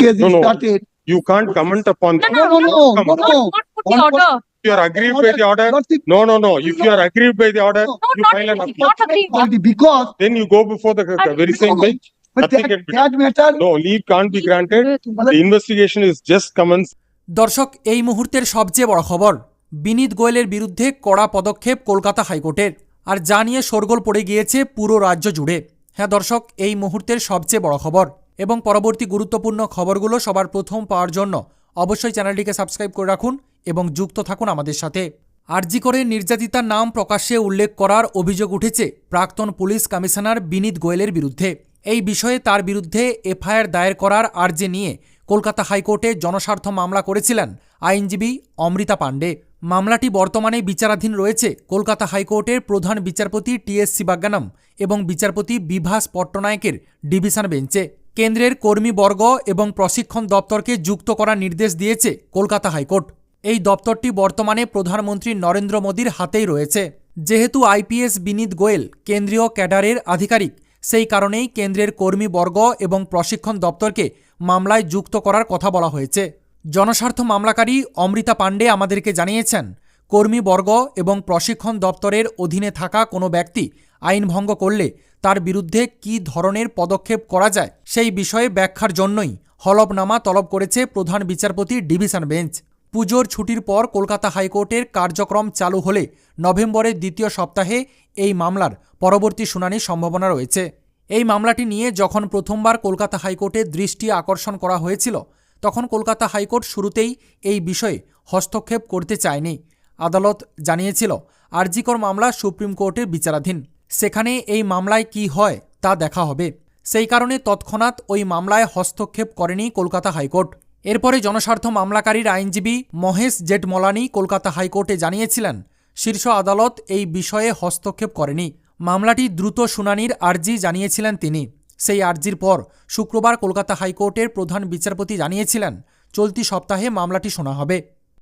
case No, is no. started. You can't comment upon. No, No, no, no, no, no, no. Not the One order. If you are aggrieved by the order, no, no, no. If you are aggrieved by the order, No, you not file an appeal. Because. Then you go before the the very same bench. But that, that matter. No, leave can't be granted. The investigation is just commenced. দর্শক এই মুহূর্তের সবচেয়ে বড় খবর বিনীত গোয়েলের বিরুদ্ধে কড়া পদক্ষেপ কলকাতা হাইকোর্টের আর যা নিয়ে শোরগোল পড়ে গিয়েছে পুরো রাজ্য জুড়ে হ্যাঁ দর্শক এই মুহূর্তের সবচেয়ে বড় খবর এবং পরবর্তী গুরুত্বপূর্ণ খবরগুলো সবার প্রথম পাওয়ার জন্য অবশ্যই চ্যানেলটিকে সাবস্ক্রাইব করে রাখুন এবং যুক্ত থাকুন আমাদের সাথে। আরজি করে নির্যাতিতার নাম প্রকাশ্যে উল্লেখ করার অভিযোগ উঠেছে প্রাক্তন পুলিশ কমিশনার বিনীত গোয়েলের বিরুদ্ধে। এই বিষয়ে তার বিরুদ্ধে এফআইআর দায়ের করার আর্জি নিয়ে কলকাতা হাইকোর্টে জনস্বার্থ মামলা করেছিলেন আইনজীবী অমৃতা পাণ্ডে। মামলাটি বর্তমানে বিচারাধীন রয়েছে কলকাতা হাইকোর্টের প্রধান বিচারপতি টিএস সিবাগ্গানম এবং বিচারপতি বিভাস পট্টনায়কের ডিভিশন বেঞ্চে। কেন্দ্রের কর্মীবর্গ এবং প্রশিক্ষণ দপ্তরকে যুক্ত করার নির্দেশ দিয়েছে কলকাতা হাইকোর্ট। এই দপ্তরটি বর্তমানে প্রধানমন্ত্রী নরেন্দ্র মোদীর হাতেই রয়েছে। যেহেতু আইপিএস বিনীত গোয়েল কেন্দ্রীয় ক্যাডারের আধিকারিক, সেই কারণেই কেন্দ্রের কর্মীবর্গ এবং প্রশিক্ষণ দপ্তরকে মামলায় যুক্ত করার কথা বলা হয়েছে। জনস্বার্থ মামলাকারী অমৃতা পাণ্ডে আমাদেরকে জানিয়েছেন কর্মীবর্গ এবং প্রশিক্ষণ দপ্তরের অধীনে থাকা কোনো ব্যক্তি আইন ভঙ্গ করলে তার বিরুদ্ধে কী ধরনের পদক্ষেপ করা যায় সেই বিষয়ে ব্যাখ্যার জন্যই হলফনামা তলব করেছে প্রধান বিচারপতি ডিভিশন বেঞ্চ। পুজোর ছুটির পর কলকাতা হাইকোর্টের কার্যক্রম চালু হলে নভেম্বরের দ্বিতীয় সপ্তাহে এই মামলার পরবর্তী শুনানির সম্ভাবনা রয়েছে। এই মামলাটি নিয়ে যখন প্রথমবার কলকাতা হাইকোর্টের দৃষ্টি আকর্ষণ করা হয়েছিল, তখন কলকাতা হাইকোর্ট শুরুতেই এই বিষয়ে হস্তক্ষেপ করতে চায়নি। আদালত জানিয়েছিল, আরজিকর মামলা সুপ্রিম কোর্টের বিচারাধীন। সেখানে এই মামলায় কি হয় তা দেখা হবে। সেই কারণে তৎক্ষণাৎ ওই মামলায় হস্তক্ষেপ করেনি কলকাতা হাইকোর্ট। এরপরে জনস্বার্থ মামলাকারীর আইনজীবী মহেশ জেঠমলানি কলকাতা হাইকোর্টে জানিয়েছিলেন, শীর্ষ আদালত এই বিষয়ে হস্তক্ষেপ করেনি। মামলাটি দ্রুত শুনানির আর্জি জানিয়েছিলেন তিনি। সেই আর্জির পর শুক্রবার কলকাতা হাইকোর্টের প্রধান বিচারপতি জানিয়েছিলেন, চলতি সপ্তাহে মামলাটি শোনা হবে।